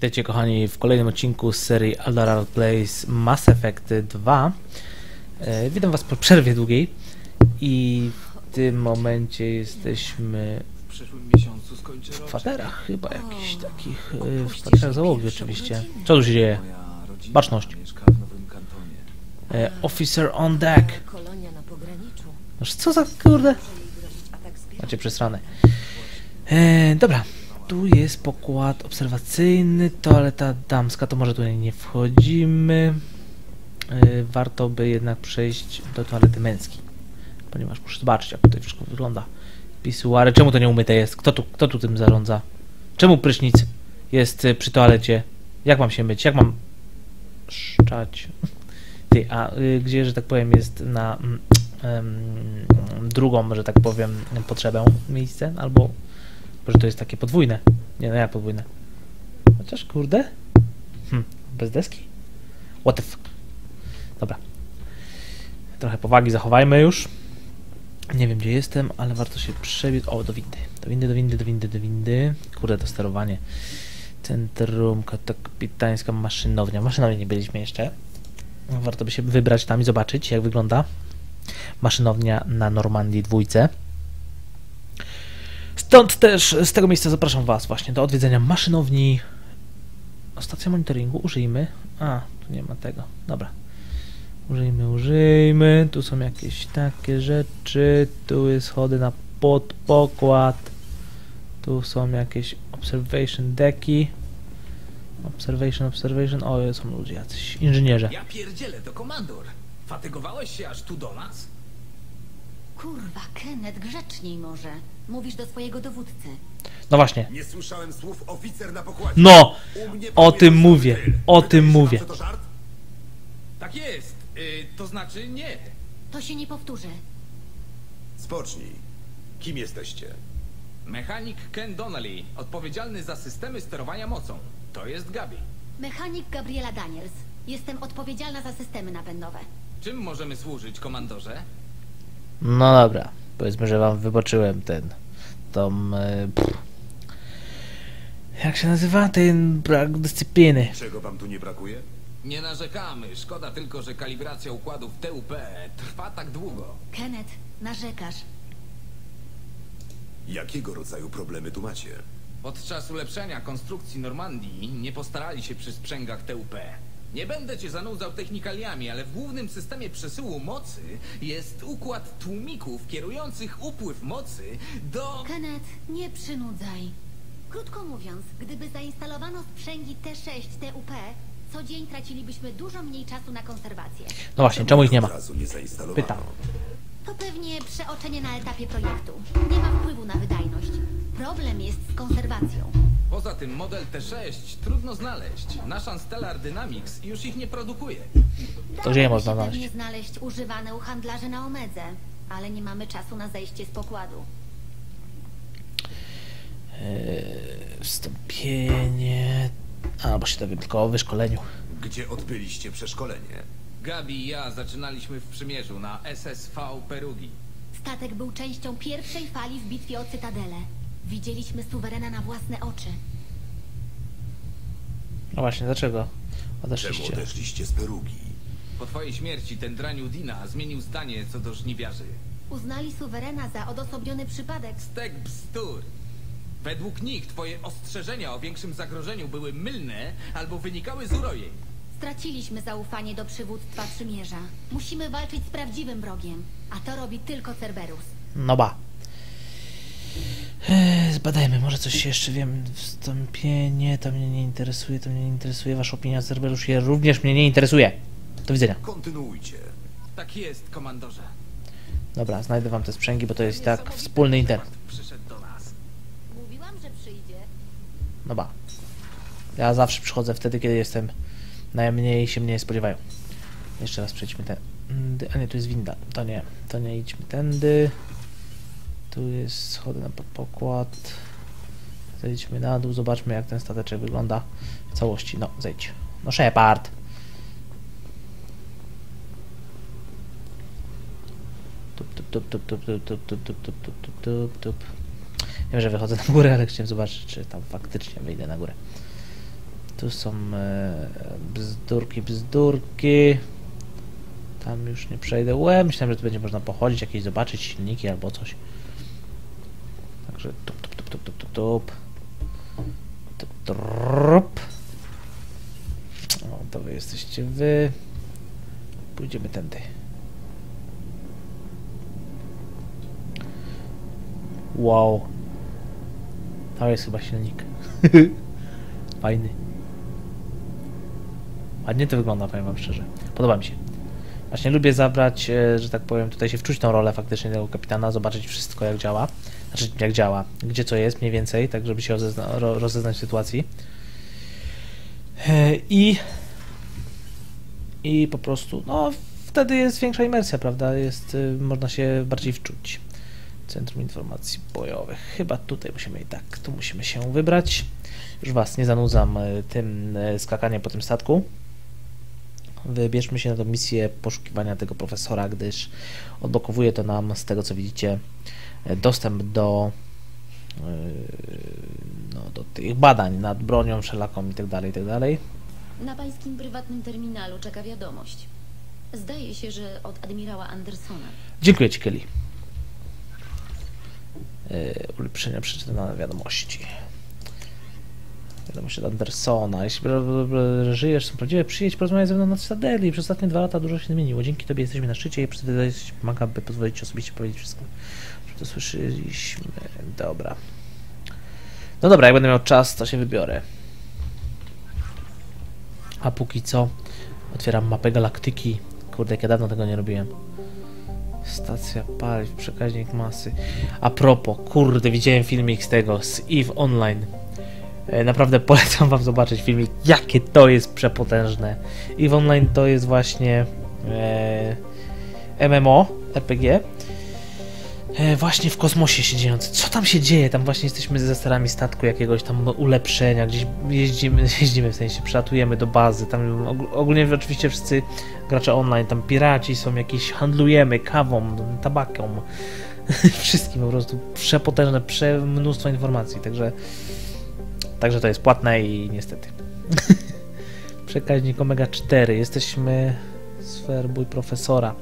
Witajcie kochani w kolejnym odcinku z serii Aldarar Plays Mass Effect 2. E, witam was po przerwie długiej i w tym momencie jesteśmy W przyszłym miesiącu skończę w kwaterach chyba jakichś takich, e, w kwaterach załogi oczywiście. Co tu się dzieje? Baczność. mieszka w Nowym Kantonie. E, officer on deck. Kolonia na pograniczu. Noż co za kurde? Macie przesrane. E, dobra, tu jest pokład obserwacyjny, toaleta damska, to może tutaj nie wchodzimy. E, warto by jednak przejść do toalety męskiej, ponieważ muszę zobaczyć, jak tutaj wszystko wygląda. Pisuary, czemu to nie umyte jest? Kto tu, kto tu tym zarządza? Czemu prysznic jest e, przy toalecie? Jak mam się myć? Jak mam szczać? Ty, a y, gdzie, że tak powiem, jest na mm, em, drugą, że tak powiem, potrzebę miejsce? Albo może to jest takie podwójne? Nie, no jak podwójne? Chociaż kurde? Hm, bez deski? What the fuck? Dobra. Trochę powagi zachowajmy już. Nie wiem gdzie jestem, ale warto się przebiec. O, do windy. Do windy, do windy, do windy, do windy. Kurde, to sterowanie. Centrum, kapitańska maszynownia. Maszynowni nie byliśmy jeszcze. Warto by się wybrać tam i zobaczyć, jak wygląda maszynownia na Normandii dwójce. Stąd też z tego miejsca zapraszam Was właśnie do odwiedzenia maszynowni. O, Stacja monitoringu użyjmy. A, tu nie ma tego. Dobra. Użyjmy, użyjmy. Tu są jakieś takie rzeczy. Tu jest schody na podpokład. Tu są jakieś observation deki. Observation, observation. O, są ludzie jacyś. Inżynierze. Ja pierdzielę, to komandor. Fatygowałeś się aż tu do nas? Kurwa, Kenneth, grzeczniej może. Mówisz do swojego dowódcy. No właśnie. Nie słyszałem słów oficer na pokładzie. No! O tym mówię. O tym mówię. to żart? Tak jest. Y, to znaczy nie. To się nie powtórzy. Spocznij. Kim jesteście? Mechanik Ken Donnelly, odpowiedzialny za systemy sterowania mocą. To jest Gabi. Mechanik Gabriela Daniels. Jestem odpowiedzialna za systemy napędowe. Czym możemy służyć, komandorze? No dobra. Powiedzmy, że wam wyboczyłem ten. Tą. e, pff. Jak się nazywa? Ten brak dyscypliny. Czego wam tu nie brakuje? Nie narzekamy. Szkoda tylko, że kalibracja układów TUP trwa tak długo. Kenneth, narzekasz. Jakiego rodzaju problemy tu macie? Podczas ulepszenia konstrukcji Normandii nie postarali się przy sprzęgach TUP. Nie będę cię zanudzał technikaliami, ale w głównym systemie przesyłu mocy jest układ tłumików kierujących upływ mocy do... Kenneth, nie przynudzaj. Krótko mówiąc, gdyby zainstalowano sprzęgi T6 TUP, co dzień tracilibyśmy dużo mniej czasu na konserwację. No właśnie, czemu ich nie ma? Pytam. To pewnie przeoczenie na etapie projektu. Nie ma wpływu na wydajność. Problem jest z konserwacją. Poza tym model T6 trudno znaleźć. Nasza Stellar Dynamics już ich nie produkuje. To gdzie je można znaleźć? znaleźć używane u handlarzy na Omedze, ale nie mamy czasu na zejście z pokładu. Eee, wstąpienie. A, bo się dowiem tylko o wyszkoleniu. Gdzie odbyliście przeszkolenie? Gabi i ja zaczynaliśmy w przymierzu na SSV Perugi. Statek był częścią pierwszej fali w bitwie o Cytadelę. Widzieliśmy suwerena na własne oczy. No właśnie, dlaczego Czemu odeszliście? odeszliście z Perugi? Po twojej śmierci ten draniu Dina zmienił zdanie co do żniwiarzy. Uznali suwerena za odosobniony przypadek. Stek bzdur. Według nich twoje ostrzeżenia o większym zagrożeniu były mylne albo wynikały z urojeń. Straciliśmy zaufanie do przywództwa przymierza. Musimy walczyć z prawdziwym wrogiem, a to robi tylko Cerberus. No ba. Eee, zbadajmy, może coś jeszcze wiem. Wstąpienie, to mnie nie interesuje, to mnie nie interesuje. Wasza opinia, Cerberus, je również mnie nie interesuje. Do widzenia. Kontynuujcie. Tak jest, komandorze. Dobra, znajdę wam te sprzęgi, bo to jest i tak wspólny internet. Przyszedł do nas. Mówiłam, że przyjdzie. No ba. Ja zawsze przychodzę wtedy, kiedy jestem najmniej się mnie spodziewają. Jeszcze raz przejdźmy tędy. A nie, tu jest winda. To nie, to nie idźmy tędy. Tu jest schody na podpokład. Zejdźmy na dół, zobaczmy jak ten stateczek wygląda w całości. No, zejdź. No, Shepard. Tup, tup, tup, tup, tup, tup, tup, tup, tup, tup, tup, tup, tup. Wiem, że wychodzę na górę, ale chciałem zobaczyć, czy tam faktycznie wyjdę na górę. Tu są e, bzdurki, bzdurki. Tam już nie przejdę. Łe, myślałem, że tu będzie można pochodzić, jakieś zobaczyć silniki albo coś. Także tup, tup, tup, tup, tup, tup, tup. Tup, trup. O, to wy jesteście wy. Pójdziemy tędy. Wow. To jest chyba silnik. Fajny. Ładnie to wygląda, powiem wam szczerze. Podoba mi się. Właśnie lubię zabrać, e, że tak powiem, tutaj się wczuć tą rolę faktycznie tego kapitana, zobaczyć wszystko jak działa. Znaczy jak działa, gdzie co jest mniej więcej, tak żeby się rozezna, ro, rozeznać w sytuacji. E, I i po prostu, no wtedy jest większa imersja, prawda? Jest, y, można się bardziej wczuć. Centrum Informacji Bojowych. Chyba tutaj musimy i tak, tu musimy się wybrać. Już Was nie zanudzam y, tym y, skakaniem po tym statku. Wybierzmy się na tę misję poszukiwania tego profesora, gdyż odblokowuje to nam, z tego co widzicie, y, dostęp do, y, no, do tych badań nad bronią wszelaką itd., itd. Na pańskim prywatnym terminalu czeka wiadomość. Zdaje się, że od admirała Andersona. Dziękuję Ci, Kelly. Yy, ulepszenia przeczytane wiadomości. Wiadomość od Andersona. Jeśli żyjesz, są prawdziwe, przyjedź porozmawiać ze mną na Cytadeli. Przez ostatnie dwa lata dużo się zmieniło. Dzięki Tobie jesteśmy na szczycie i przedstawiać pomaga, by pozwolić Ci osobiście powiedzieć wszystko. Że to słyszeliśmy. Dobra. No dobra, jak będę miał czas, to się wybiorę. A póki co otwieram mapę galaktyki. Kurde, jak ja dawno tego nie robiłem. Stacja paliw, przekaźnik masy. A propos, kurde, widziałem filmik z tego, z EVE Online. E, Naprawdę polecam wam zobaczyć filmik, jakie to jest przepotężne. EVE Online to jest właśnie e, MMO, RPG. E, właśnie w kosmosie się dziejące. Co tam się dzieje? Tam właśnie jesteśmy ze starami statku jakiegoś tam ulepszenia, gdzieś jeździmy, jeździmy w sensie, przylatujemy do bazy. Tam og- ogólnie oczywiście wszyscy gracze online, tam piraci są jakieś, handlujemy kawą, tabaką. Wszystkim po prostu przepotężne, prze mnóstwo informacji, także także to jest płatne i niestety. Przekaźnik Omega 4. Jesteśmy sferbój profesora.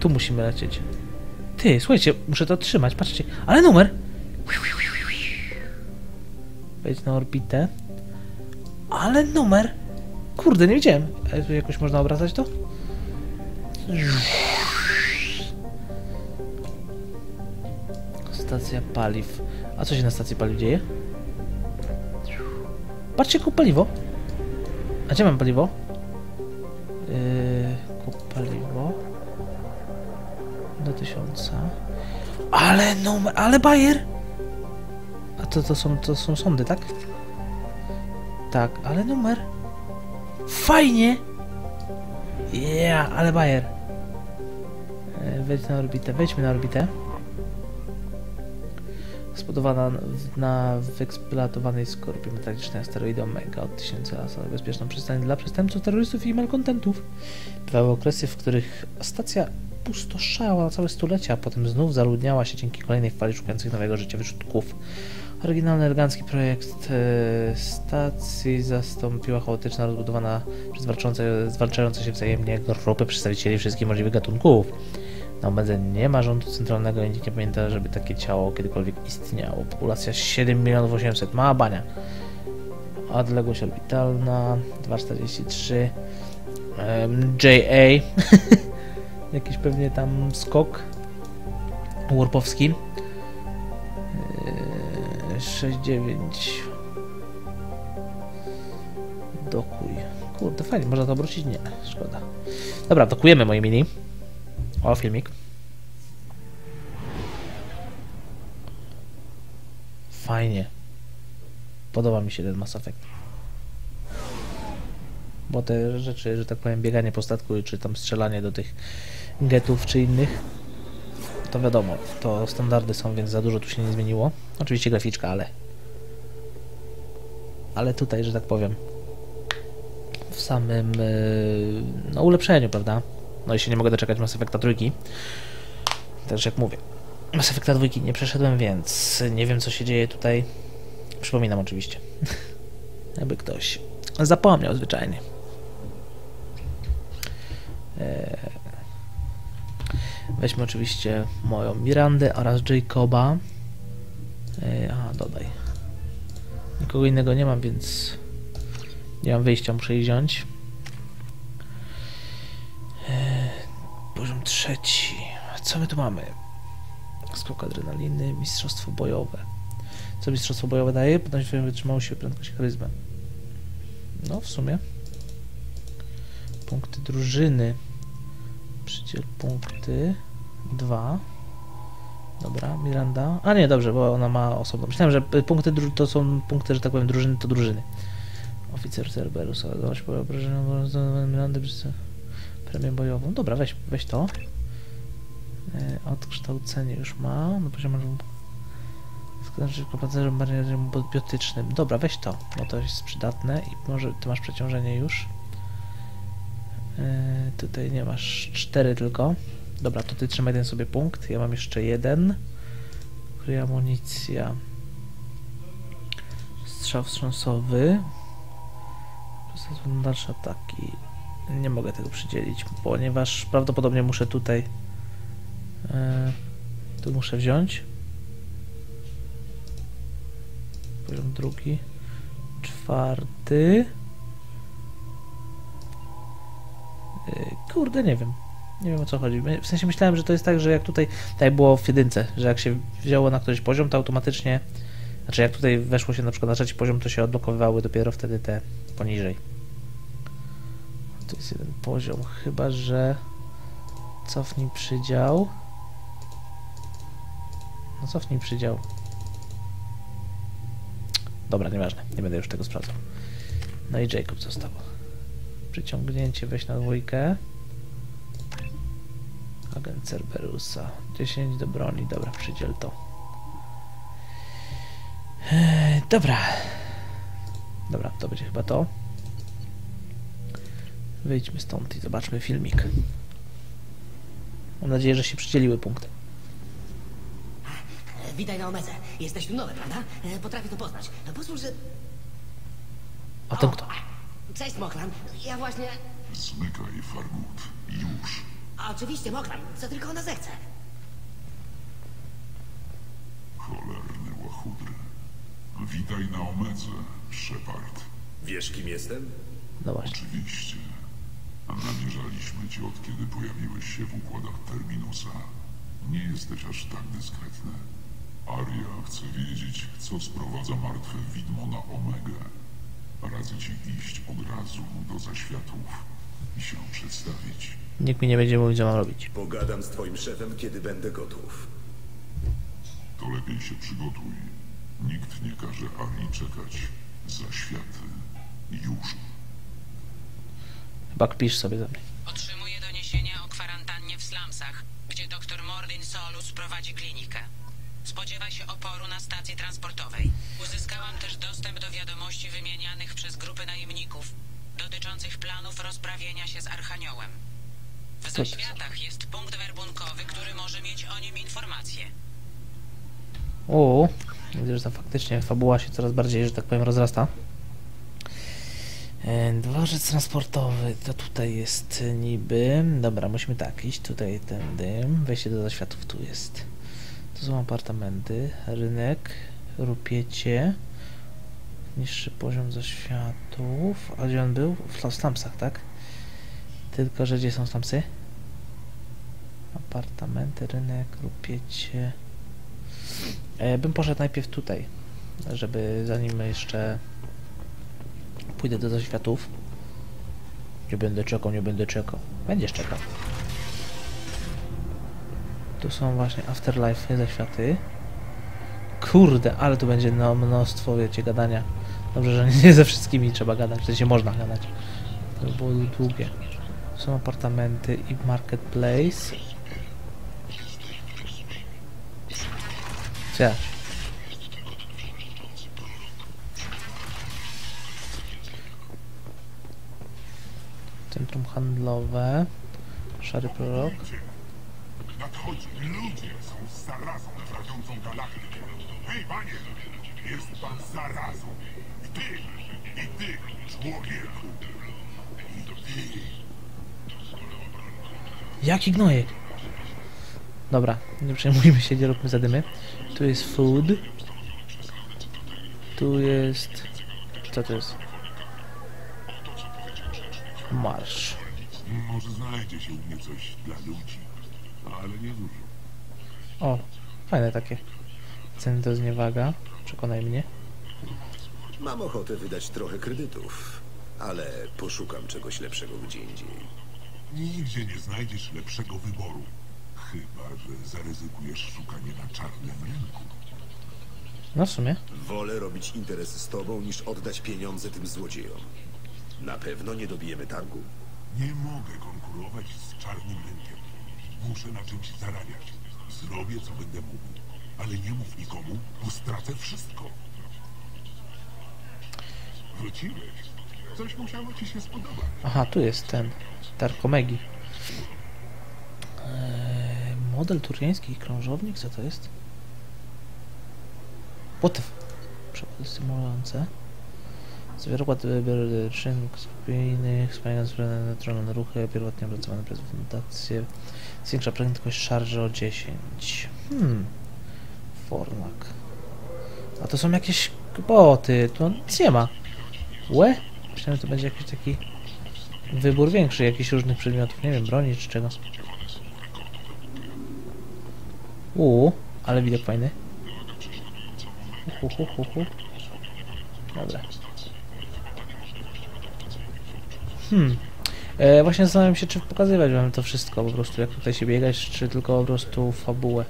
Tu musimy lecieć. Ty, słuchajcie, muszę to trzymać, patrzcie. Ale numer! Wejdź na orbitę. Ale numer! Kurde, nie widziałem. A tu jakoś można obracać to? Stacja paliw. A co się na stacji paliw dzieje? Patrzcie, kup paliwo. A gdzie mam paliwo? Yy, kup paliwo. Do tysiąca. Ale numer, ale bajer! A to, to, są, to są sądy, tak? Tak, ale numer. Fajnie! Yeah, ale bajer. E, Wejdź na orbitę, wejdźmy na orbitę. Zbudowana na wyeksploatowanej skorupie metalicznej asteroidy Omega od tysięcy lat stanowi bezpieczną przystań dla przestępców, terrorystów i malkontentów. Bywały okresy, w których stacja pustoszała na całe stulecia, a potem znów zaludniała się dzięki kolejnej fali szukających nowego życia wyrzutków. Oryginalny, elegancki projekt e, stacji zastąpiła chaotyczna, rozbudowana przez walczące, zwalczające się wzajemnie grupy przedstawicieli wszystkich możliwych gatunków. Na obecnie nie ma rządu centralnego i nikt nie pamięta, żeby takie ciało kiedykolwiek istniało. Populacja 7 milionów 800, mała bania. Odległość orbitalna 2,43 em, JA jakiś pewnie tam skok warpowski. Yy, 6,9 dokuj. Kurde fajnie, można to obrócić? nie, szkoda. Dobra, dokujemy moje mini o, filmik fajnie podoba mi się ten Mass Effect bo te rzeczy, że tak powiem, bieganie po statku, czy tam strzelanie do tych getów, czy innych, to wiadomo, to standardy są, więc za dużo tu się nie zmieniło. Oczywiście graficzka, ale... Ale tutaj, że tak powiem, w samym yy, no, ulepszeniu, prawda? No i się nie mogę doczekać Mass Effecta trójki. Także jak mówię, Mass Effecta dwójki nie przeszedłem, więc nie wiem co się dzieje tutaj. Przypominam oczywiście. Jakby ktoś Zapomniał zwyczajnie. Eee, Weźmy oczywiście moją Mirandę oraz Jacoba. Eee, aha, dodaj. Nikogo innego nie mam, więc nie mam wyjścia, muszę jej wziąć. Trzeci. Co my tu mamy? Skok adrenaliny, mistrzostwo bojowe. Co mistrzostwo bojowe daje? Podnosi wytrzymałość siły, prędkość charyzmę. No, w sumie. Punkty drużyny. Przydziel punkty. Dwa. Dobra, Miranda. A nie, dobrze, bo ona ma osobno. Myślałem, że punkty to są punkty, że tak powiem, drużyny to drużyny. Oficer Cerberus, po obrażeniu Mirandy przez premię bojową. Dobra, weź, weź to. E, Odkształcenie już ma. No poziom znaczy pancerzem barierem biotycznym. Dobra, weź to, bo to jest przydatne i może ty masz przeciążenie już. E, tutaj nie masz cztery tylko. Dobra, to ty trzymaj ten sobie punkt. Ja mam jeszcze jeden. Który amunicja. Strzał wstrząsowy. Na dalsze ataki. Nie mogę tego przydzielić, ponieważ prawdopodobnie muszę tutaj. E, tu muszę wziąć. Poziom drugi. Czwarty. Yy, Kurde, nie wiem. Nie wiem o co chodzi. W sensie myślałem, że to jest tak, że jak tutaj, tak było w jedynce, że jak się wzięło na któryś poziom, to automatycznie, znaczy jak tutaj weszło się na przykład na trzeci poziom, to się odblokowywały dopiero wtedy te poniżej. To jest jeden poziom, chyba że cofnij przydział. No cofnij przydział. Dobra, nieważne, nie będę już tego sprawdzał. No i Jacob został. Przyciągnięcie, weź na dwójkę. Agent Cerberusa. 10 do broni, dobra, przydziel to. Eee, dobra. Dobra, to będzie chyba to. Wyjdźmy stąd i zobaczmy filmik. Mam nadzieję, że się przydzieliły punkty. Witaj na Omece. Jesteś tu nowy, prawda? E, Potrafię to poznać. No Pozwól, że... A ten kto? Cześć, Mokran. Ja właśnie... Zmykaj, Fargut. Już. A oczywiście, Mokran. Co tylko ona zechce. Cholerny łachudry. Witaj na Omedze, Shepard. Wiesz, kim jestem? No właśnie. Oczywiście. Namierzaliśmy cię od kiedy pojawiłeś się w układach Terminusa. Nie jesteś aż tak dyskretny. Aria chce wiedzieć, co sprowadza martwe widmo na Omegę. Radzę ci iść od razu do zaświatów i się przedstawić. Nikt mi nie będzie mówił, co mam robić. Pogadam z twoim szefem, kiedy będę gotów. To lepiej się przygotuj. Nikt nie każe Arii czekać. Zaświaty. Już. Chyba kpisz sobie ze mnie. Otrzymuję doniesienia o kwarantannie w slumsach, gdzie dr Mordin Solus prowadzi klinikę. Spodziewaj się oporu na stacji transportowej. Uzyskałam też dostęp do wiadomości wymienianych przez grupy najemników dotyczących planów rozprawienia się z Archaniołem. W zaświatach jest punkt werbunkowy, który może mieć o nim informacje. O, widzę, że to faktycznie fabuła się coraz bardziej, że tak powiem, rozrasta. E, Dworzec transportowy, to tutaj jest niby. Dobra, musimy tak, iść tutaj tędy. Wejście do zaświatów tu jest. Tu są apartamenty, rynek, rupiecie. Niższy poziom zaświatów. A gdzie on był? W slumsach, tak? Tylko, że gdzie są slumsy? Apartamenty, rynek, rupiecie. E, bym poszedł najpierw tutaj, żeby zanim jeszcze pójdę do zaświatów. Nie będę czekał, nie będę czekał. Będziesz czekał. Tu są właśnie Afterlife zaświaty. Kurde, ale tu będzie no, mnóstwo, wiecie, gadania. Dobrze, że nie ze wszystkimi trzeba gadać, w sensie można gadać. To by było długie. Są apartamenty i marketplace. Cześć. Centrum handlowe. Szary prorok. Nadchodzi. Ludzie są zarazą trawiącą galaktykę. Hej, panie! Jest pan zarazą. I ty I ty, człowieku. I ty. Jaki gnojek? Dobra, nie przejmujmy się, nie róbmy zadymy. Tu jest food. Tu jest... Co to jest? Marsz. Może znajdzie się u mnie coś dla ludzi, ale nie dużo. O, fajne takie. Ceny to zniewaga. Przekonaj mnie. Mam ochotę wydać trochę kredytów, ale poszukam czegoś lepszego gdzie indziej. Nigdzie nie znajdziesz lepszego wyboru. Chyba, że zaryzykujesz szukanie na czarnym rynku. No w sumie. Wolę robić interesy z tobą, niż oddać pieniądze tym złodziejom. Na pewno nie dobijemy targu. Nie mogę konkurować z czarnym rynkiem. Muszę na czymś zarabiać. Zrobię, co będę mógł. Ale nie mów nikomu, bo stracę wszystko. Wróciłeś. Coś musiało ci się spodobać. Aha, tu jest ten. Tarkomegi. Eee, model turiański krążownik? Co to jest? What the f... Przewody stymulujące. Układ szynk spójnych, wspomagając neutralne ruchy, pierwotnie opracowane przez fundację. Zwiększa prędkość szarży o 10. Hmm. Formak. A to są jakieś boty. Tu nic nie ma. Łe? Myślałem, że to będzie jakiś taki wybór większy jakichś różnych przedmiotów. Nie wiem, broni czy czego. Uuu, ale widok fajny. Hu, hu, hu, hu. Dobra. Hmm. E, właśnie zastanawiam się, czy pokazywać wam to wszystko po prostu, jak tutaj się biegać, czy tylko po prostu fabułę.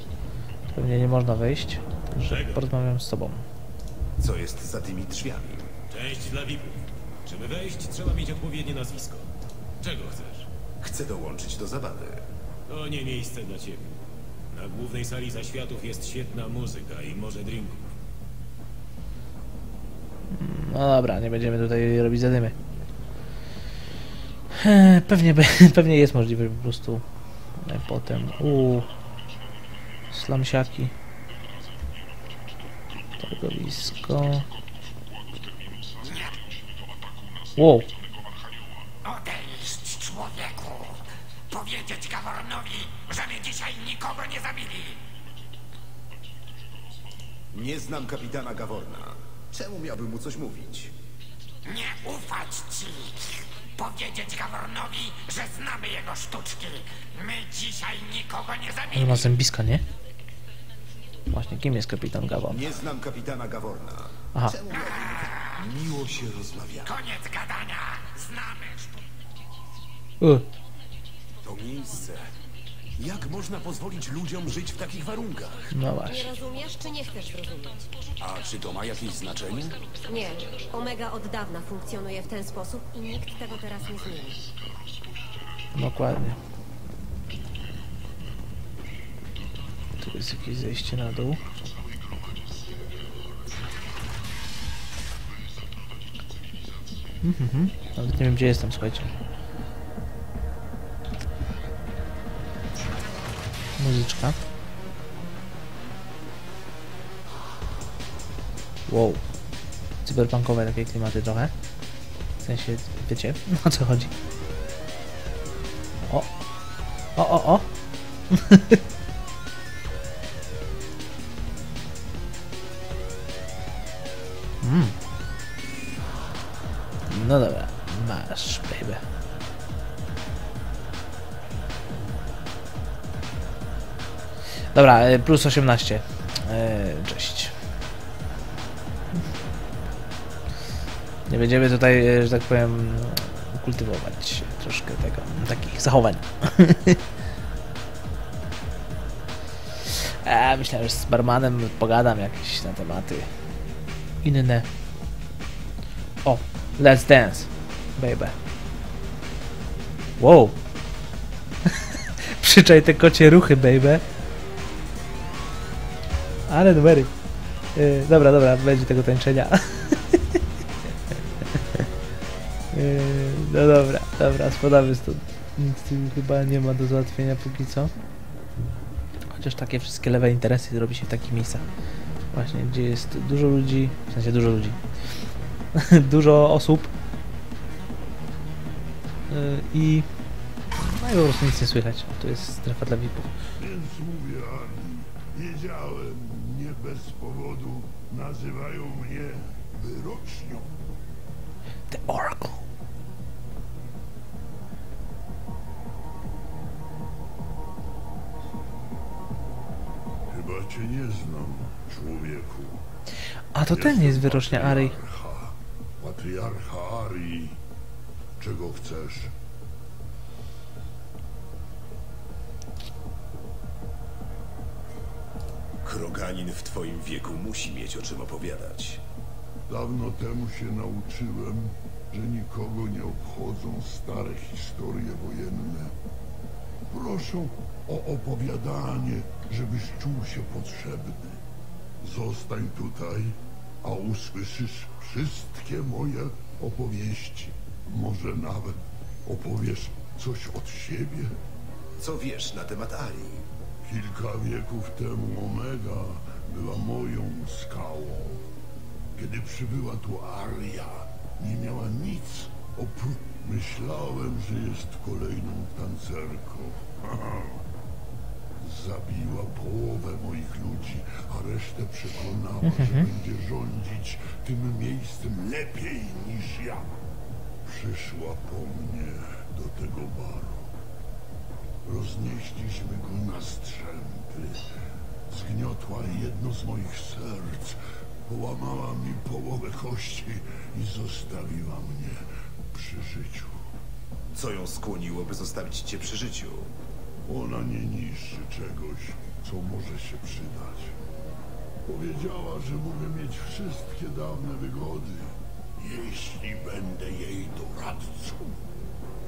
Pewnie nie można wejść, także porozmawiam z tobą. Co jest za tymi drzwiami? Część dla VIP-ów. Żeby wejść, trzeba mieć odpowiednie nazwisko. Czego chcesz? Chcę dołączyć do zabawy. To nie miejsce dla ciebie. Na głównej sali zaświatów jest świetna muzyka i może drinków. No dobra, nie będziemy tutaj robić zadymy. E, Pewnie, pewnie jest możliwość po prostu e, potem. Uuu. Slamsiaki. Targowisko. Wow. Odejść, człowieku! Powiedzieć Gawornowi, że my dzisiaj nikogo nie zabili! Nie znam kapitana Gaworna. Czemu miałbym mu coś mówić? Nie ufać ci! Powiedzieć Gawornowi, że znamy jego sztuczki! My dzisiaj nikogo nie ma zębiska, nie? Właśnie, kim jest kapitan Gawon? Nie znam kapitana Gaworna. Aha. Miło się rozmawia. Koniec gadania! Znamy sztuczki! To miejsce. Jak można pozwolić ludziom żyć w takich warunkach? no właśnie. Rozumiesz, czy nie chcesz zrozumieć? A czy to ma jakieś znaczenie? Nie. Omega od dawna funkcjonuje w ten sposób i nikt tego teraz nie zmieni. Dokładnie. Tu jest jakieś zejście na dół. Mhm, nawet nie wiem gdzie jestem, słuchajcie. Muzyczka. Wow. Cyberpunkowe takie klimaty trochę. W sensie, wiecie, o co chodzi. O! O, o, o! Dobra, e, plus 18. E, Cześć. Nie będziemy tutaj, e, że tak powiem, kultywować troszkę tego, takich zachowań. A, myślałem, że z barmanem pogadam jakieś na tematy inne. O, let's dance, baby. Wow. Przyczaj te kocie ruchy, baby. Ale numery. Yy, dobra, dobra, będzie tego tańczenia. Yy, no dobra, dobra, spadamy stąd. Nic tu chyba nie ma do załatwienia póki co. Chociaż takie wszystkie lewe interesy robi się w takich miejscach. Właśnie, gdzie jest dużo ludzi, w sensie dużo ludzi. dużo osób Y, i no i po prostu nic nie słychać. Tu jest strefa dla VIP-ów. Więc mówię Ani, wiedziałem, bez powodu nazywają mnie wyrocznią. The Oracle. Chyba cię nie znam, człowieku. A to ten jest wyrocznia. Patriarcha, patriarcha Arii. Czego chcesz? Kroganin w twoim wieku musi mieć o czym opowiadać. Dawno temu się nauczyłem, że nikogo nie obchodzą stare historie wojenne. Proszę o opowiadanie, żebyś czuł się potrzebny. Zostań tutaj, a usłyszysz wszystkie moje opowieści. Może nawet opowiesz coś od siebie. Co wiesz na temat Arii? Kilka wieków temu Omega była moją skałą. Kiedy przybyła tu Aria, nie miała nic oprócz... Myślałem, że jest kolejną tancerką. Zabiła połowę moich ludzi, a resztę przekonała, że będzie rządzić tym miejscem lepiej niż ja. Przyszła po mnie do tego baru. Roznieśliśmy go na strzępy. Zgniotła jedno z moich serc, połamała mi połowę kości i zostawiła mnie przy życiu. Co ją skłoniło, by zostawić cię przy życiu? Ona nie niszczy czegoś, co może się przydać. Powiedziała, że mogę mieć wszystkie dawne wygody, jeśli będę jej doradcą.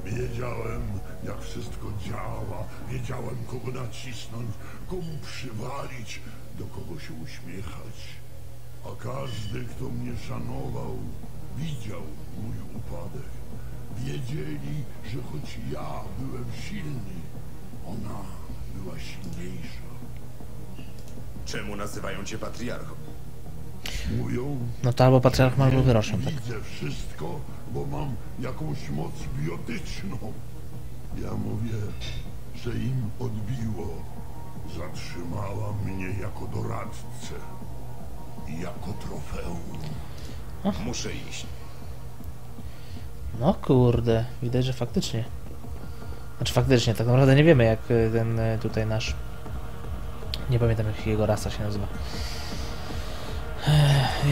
Wiedziałem, jak wszystko działa, wiedziałem, kogo nacisnąć, komu przywalić, do kogo się uśmiechać. A każdy, kto mnie szanował, widział mój upadek. Wiedzieli, że choć ja byłem silny, ona była silniejsza. Czemu nazywają cię patriarchą? Mówią, No to albo patriarch, albo wyrocznią, tak? widzę wszystko, bo mam jakąś moc biotyczną. Ja mówię, że im odbiło. Zatrzymała mnie jako doradcę i jako trofeum. Muszę iść. No kurde, widać, że faktycznie. Znaczy faktycznie, tak naprawdę nie wiemy jak y, ten y, tutaj nasz... Nie pamiętam jak jego rasa się nazywa.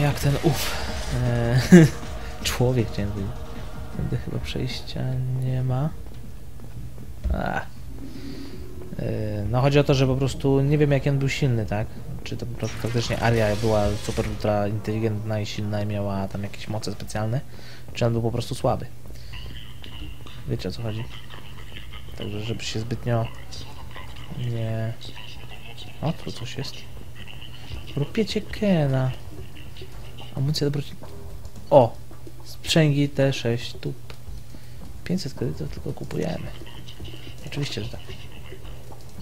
Jak ten ów. Człowiek powiedzieć. Tędy chyba przejścia nie ma. A. E, No chodzi o to, że po prostu nie wiem jak on był silny, tak? Czy to po prostu faktycznie Aria była super ultra inteligentna i silna i miała tam jakieś moce specjalne, czy on był po prostu słaby. Wiecie o co chodzi? Także żeby się zbytnio nie... O, tu coś jest. Rupiecie Kena. Amunicja do broci... O! Sprzęgi T6 tup. 500 kredytów tylko kupujemy. Oczywiście, że tak.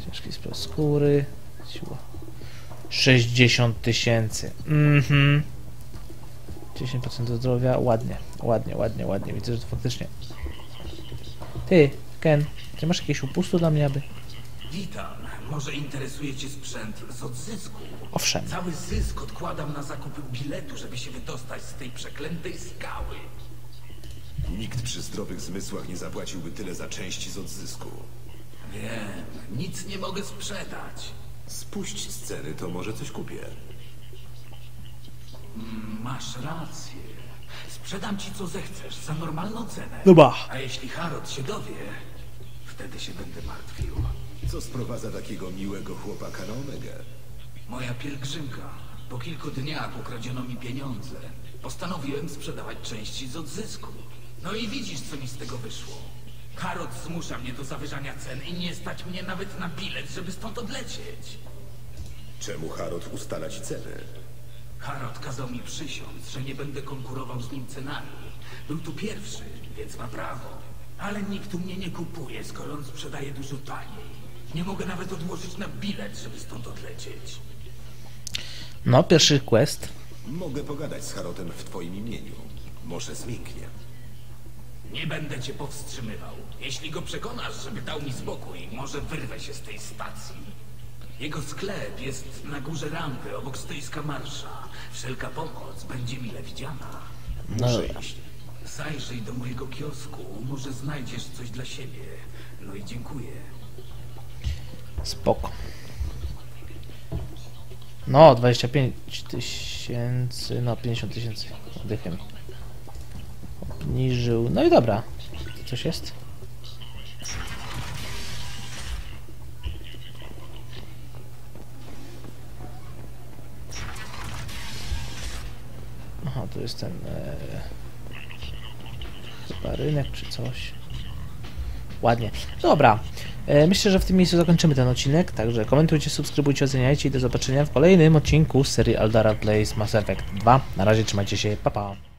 Ciężki sprawę skóry. Siła. 60 tysięcy. Mhm. 10% do zdrowia. Ładnie, ładnie, ładnie, ładnie. Widzę, że to faktycznie. Ty, Ken, czy masz jakieś upustu dla mnie, aby... Witam. Może interesuje cię sprzęt z odzysku? Owszem. Cały zysk odkładam na zakup biletu, żeby się wydostać z tej przeklętej skały. Nikt przy zdrowych zmysłach nie zapłaciłby tyle za części z odzysku. Wiem, nic nie mogę sprzedać. Spuść z ceny, to może coś kupię. Masz rację. Sprzedam ci co zechcesz za normalną cenę. No ba. A jeśli Harod się dowie, wtedy się będę martwił. Co sprowadza takiego miłego chłopaka na Omegę? Moja pielgrzymka. Po kilku dniach ukradziono mi pieniądze. Postanowiłem sprzedawać części z odzysku. No i widzisz, co mi z tego wyszło. Harod zmusza mnie do zawyżania cen i nie stać mnie nawet na bilet, żeby stąd odlecieć. Czemu Harod ustala ci ceny? Harod kazał mi przysiąc, że nie będę konkurował z nim cenami. Był tu pierwszy, więc ma prawo. Ale nikt tu mnie nie kupuje, skoro on sprzedaje dużo taniej. Nie mogę nawet odłożyć na bilet, żeby stąd odlecieć. No, pierwszy quest. Mogę pogadać z Harotem w twoim imieniu. Może zmięknie. Nie będę cię powstrzymywał. Jeśli go przekonasz, żeby dał mi spokój, może wyrwę się z tej stacji. Jego sklep jest na górze rampy, obok stoiska marsza. Wszelka pomoc będzie mile widziana. No. Zajrzyj do mojego kiosku, może znajdziesz coś dla siebie. No i dziękuję. Spoko. No, 25 tysięcy, no 50 tysięcy. Oddychem. Obniżył. No i dobra. Coś jest? Aha, to jest ten... E, chyba rynek czy coś. Ładnie. Dobra. E, myślę, że w tym miejscu zakończymy ten odcinek, także komentujcie, subskrybujcie, oceniajcie i do zobaczenia w kolejnym odcinku z serii Aldara Plays Mass Effect 2. Na razie trzymajcie się, pa pa.